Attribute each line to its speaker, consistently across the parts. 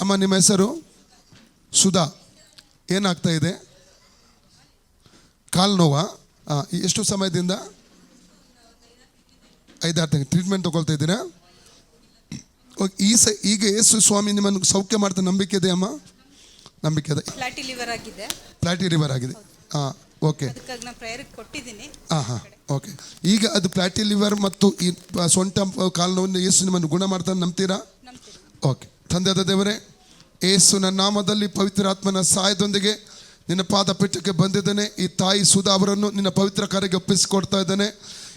Speaker 1: ಅಮ್ಮ ನಿಮ್ಮ ಹೆಸರು? ಸುಧಾ. ಏನಾಗ್ತಾ ಇದೆ? ಕಾಲು ನೋವಾ? ಎಷ್ಟು ಸಮಯದಿಂದ? ಐದಾರು ತಿಂಗಳು. ಟ್ರೀಟ್ಮೆಂಟ್ ತಗೊಳ್ತಾ ಇದ್ದೀರಾ? ಓಕೆ, ಈ ಸ ಈಗ ಯೇಸು ಸ್ವಾಮಿ ನಿಮ್ಮನ್ನು ಸೌಖ್ಯ ಮಾಡ್ತಾ ನಂಬಿಕೆ ಇದೆ ಅಮ್ಮ? ನಂಬಿಕೆ ಇದೆ.
Speaker 2: ಫ್ಲಾಟಿ ಲಿವರ್ ಆಗಿದೆ.
Speaker 1: ಪ್ಲಾಟಿ ಲಿವರ್ ಆಗಿದೆ. ಹಾಂ ಓಕೆ.
Speaker 2: ಅದಕ್ಕಾಗಿ ನಾನು ಕೊಟ್ಟಿದ್ದೀನಿ.
Speaker 1: ಹಾಂ ಹಾಂ ಓಕೆ. ಈಗ ಅದು ಪ್ಲಾಟಿ ಲಿವರ್ ಮತ್ತು ಈ ಸೊಂಟ ಕಾಲು ನೋವನ್ನು ಯೇಸು ನಿಮ್ಮನ್ನು ಗುಣ ಮಾಡ್ತಾನೆ ನಂಬ್ತೀರಾ? ಓಕೆ. ತಂದೆಯಾದ ದೇವರೇ ಏಸುನ ನಾಮದಲ್ಲಿ ಪವಿತ್ರಾತ್ಮನ ಸಹಾಯದೊಂದಿಗೆ ನಿನ್ನ ಪಾದ ಪೀಠಕ್ಕೆ ಬಂದಿದ್ದೇನೆ. ಈ ತಾಯಿ ಸುಧಾ ಅವರನ್ನು ನಿನ್ನ ಪವಿತ್ರ ಕಾರ್ಯಕ್ಕೆ ಒಪ್ಪಿಸಿಕೊಡ್ತಾ ಇದ್ದೇನೆ.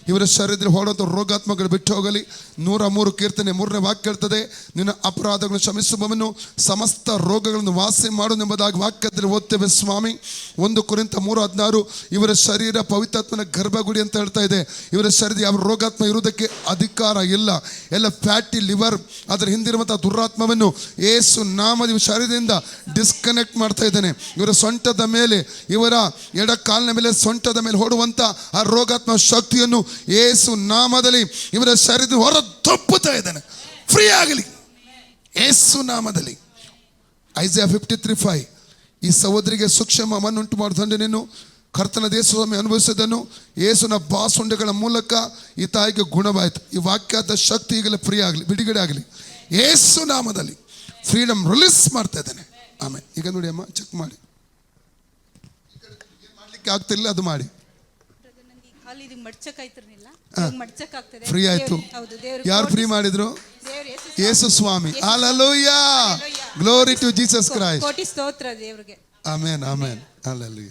Speaker 1: ಇವರ ಶರೀರದಲ್ಲಿ ಹೊರಡೋದು ರೋಗಾತ್ಮಗಳು ಬಿಟ್ಟು ಹೋಗಲಿ. ನೂರ ಮೂರು ಕೀರ್ತನೆ ಮೂರನೇ ವಾಕ್ಯ ಇರ್ತದೆ ನಿನ್ನ ಅಪರಾಧಗಳನ್ನು ಶ್ರಮಿಸುವವನು ಸಮಸ್ತ ರೋಗಗಳನ್ನು ವಾಸಿ ಎಂಬುದಾಗಿ ವಾಕ್ಯದಲ್ಲಿ ಓದ್ತೇವೆ ಸ್ವಾಮಿ. ಒಂದು ಕುರಿತ ಮೂರು ಹದಿನಾರು, ಇವರ ಶರೀರ ಪವಿತ್ರಾತ್ಮನ ಗರ್ಭಗುಡಿ ಅಂತ ಹೇಳ್ತಾ ಇದೆ. ಇವರ ಶರೀರ ಯಾವ ರೋಗಾತ್ಮ ಇರುವುದಕ್ಕೆ ಅಧಿಕಾರ ಇಲ್ಲ. ಎಲ್ಲ ಫ್ಯಾಟಿ, ಲಿವರ್, ಅದರ ಹಿಂದಿರುವಂಥ ದುರಾತ್ಮವನ್ನು ಏಸು ನಾಮದ ಶರೀರದಿಂದ ಡಿಸ್ಕನೆಕ್ಟ್ ಮಾಡ್ತಾ ಇದ್ದೇನೆ. ಇವರ ಸೊಂಟದ ಮೇಲೆ, ಇವರ ಎಡ ಕಾಲಿನ ಮೇಲೆ ಸೊಂಟದ ಮೇಲೆ ಹೊಡುವಂಥ ಆ ರೋಗಾತ್ಮ ಶಕ್ತಿಯನ್ನು ಏಸು ನಾಮದಲ್ಲಿ ಇವರ ಶರೀರ ಹೊರ ತಪ್ಪುತ್ತಾ ಇದ್ದಾನೆ. ಫ್ರೀ ಆಗಲಿ. ಏಸು ನಾಮದಲ್ಲಿ. ಐಸಿಯಾ ಫಿಫ್ಟಿ ತ್ರೀ ಫೈವ್ ಈ ಸಹೋದರಿಗೆ ಸೂಕ್ಷ್ಮ ಮನ್ನುಂಟು ಮಾಡುತ್ತಂಡೆ ನೀನು. ಕರ್ತನ ದೇಶಸ್ವಾಮಿ ಅನುಭವಿಸಿದನು ಯೇಸುನ ಬಾಸುಂಡೆಗಳ ಮೂಲಕ ಈ ತಾಯಿಗೆ ಗುಣವಾಯಿತು. ಈ ವಾಕ್ಯದ ಶಕ್ತಿ ಈಗಲೇ ಫ್ರೀ ಆಗಲಿ, ಬಿಡುಗಡೆ ಆಗಲಿ. ಏಸು ನಾಮದಲ್ಲಿ ಫ್ರೀಡಮ್ ರಿಲೀಸ್ ಮಾಡ್ತಾ ಇದ್ದಾನೆ. ಆಮೇಲೆ ಈಗ ನೋಡಿ ಅಮ್ಮ ಚೆಕ್ ಮಾಡಿ. ಮಾಡ್ಲಿಕ್ಕೆ ಆಗ್ತಿಲ್ಲ, ಅದು ಮಾಡಿ.
Speaker 2: ಕಾಲು ಇದು ಮಡ್ಚಕ್ ಆಯ್ತಿರ್ಲಿಲ್ಲ ಇವಾಗ ಮಡ್ಚಕ್ ಆಗ್ತದೆ
Speaker 1: ಫ್ರೀ ಆಯ್ತು.
Speaker 2: ಹೌದು ದೇವ್ರು
Speaker 1: ಯಾರು ಫ್ರೀ ಮಾಡಿದ್ರು?
Speaker 2: ದೇವ್ರು ಯೇಸು
Speaker 1: ಯೇಸು ಸ್ವಾಮಿ. Hallelujah glory to Jesus Christ
Speaker 2: ಕೋಟಿ ಸ್ತೋತ್ರ ದೇವ್ರಿಗೆ.
Speaker 1: ಆಮೇನ್ ಆಮೇನ್ ಅಲ್ಲಲ್ಲಿ